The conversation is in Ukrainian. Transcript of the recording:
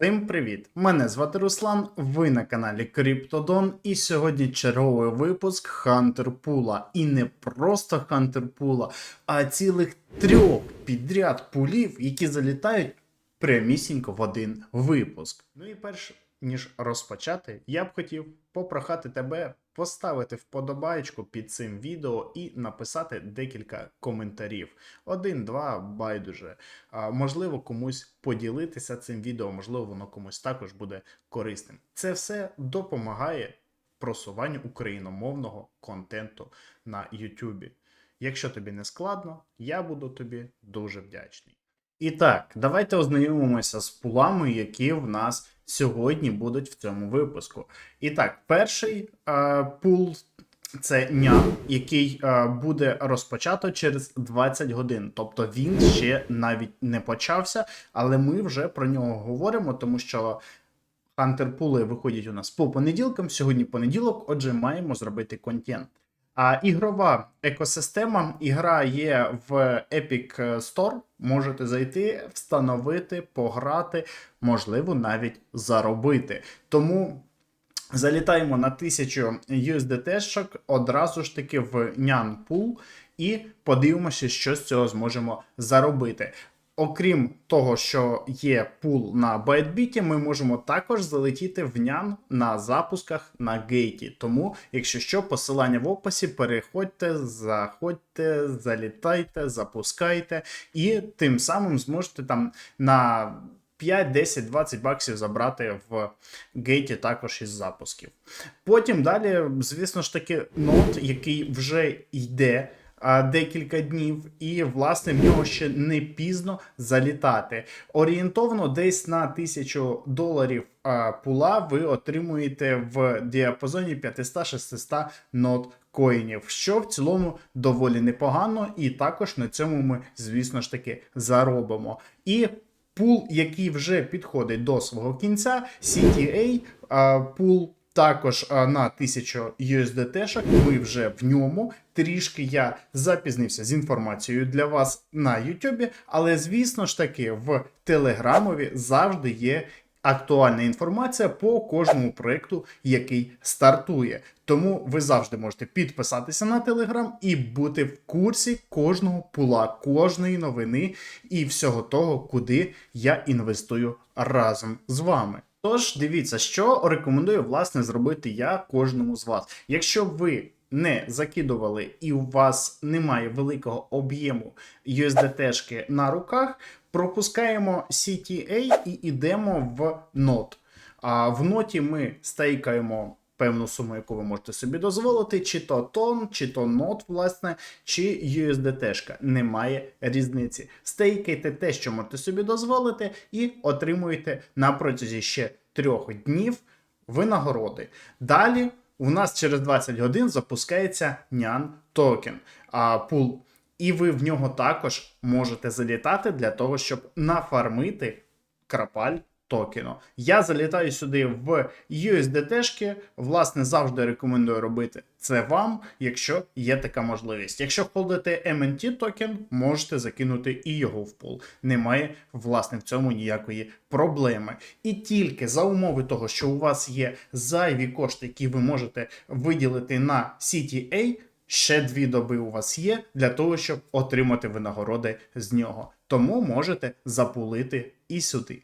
Всім привіт! Мене звати Руслан, ви на каналі Криптодон, і сьогодні черговий випуск Хантерпула. І не просто Хантерпула, а цілих трьох підряд пулів, які залітають прямісінько в один випуск. Ну і перш ніж розпочати, я б хотів попрохати тебе поставити вподобайку під цим відео і написати декілька коментарів. Один, два, байдуже. А, можливо, комусь поділитися цим відео, можливо, воно комусь також буде корисним. Це все допомагає просуванню україномовного контенту на YouTube. Якщо тобі не складно, я буду тобі дуже вдячний. І так, давайте ознайомимося з пулами, які в нас сьогодні будуть в цьому випуску. І так, перший е, пул це ням, який е, буде розпочато через 20 годин. Тобто він ще навіть не почався, але ми вже про нього говоримо, тому що хантер-пули виходять у нас по понеділкам. Сьогодні понеділок, отже, маємо зробити контент. А ігрова екосистема, ігра є в Epic Store. Можете зайти, встановити, пограти, можливо, навіть заробити. Тому залітаємо на 1000 USDT-шок одразу ж таки в Nyan Pool і подивимося, що з цього зможемо заробити. Окрім того, що є пул на Байтбіті, ми можемо також залетіти в нян на запусках на гейті. Тому, якщо що, посилання в описі, переходьте, заходьте, залітайте, запускайте, і тим самим зможете там на 5, 10, 20 баксів забрати в гейті також із запусків. Потім далі, звісно ж таки, нот, який вже йде декілька днів, і, власне, в нього ще не пізно залітати. Орієнтовно десь на 1000 доларів а, пула ви отримуєте в діапазоні 500-600 нот коїнів, що в цілому доволі непогано, і також на цьому ми, звісно ж таки, заробимо. І пул, який вже підходить до свого кінця, CTA, а, пул також на 1000 USDT-шок, ми вже в ньому. Трішки я запізнився з інформацією для вас на YouTube, але звісно ж таки в Телеграмові завжди є актуальна інформація по кожному проєкту, який стартує. Тому ви завжди можете підписатися на Телеграм і бути в курсі кожного пула, кожної новини і всього того, куди я інвестую разом з вами. Тож дивіться, що рекомендую власне зробити я кожному з вас. Якщо ви не закидували і у вас немає великого об'єму USDT-шки на руках, пропускаємо CTA і йдемо в нот. А в ноті ми стейкаємо певну суму, яку ви можете собі дозволити, чи то тон, чи то нот, власне, чи USDT-шка. Немає різниці. Стейкайте те, що можете собі дозволити, і отримуєте на протязі ще трьох днів винагороди. Далі. У нас через 20 годин запускається Nyan токен, пул, і ви в нього також можете залітати для того, щоб нафармити крапаль токену. Я залітаю сюди в USDT-шки. Власне, завжди рекомендую робити це вам, якщо є така можливість. Якщо холдите MNT токен, можете закинути і його в пул. Немає, власне, в цьому ніякої проблеми. І тільки за умови того, що у вас є зайві кошти, які ви можете виділити на CTA, Ще дві доби у вас є для того, щоб отримати винагороди з нього. Тому можете запулити і сюди.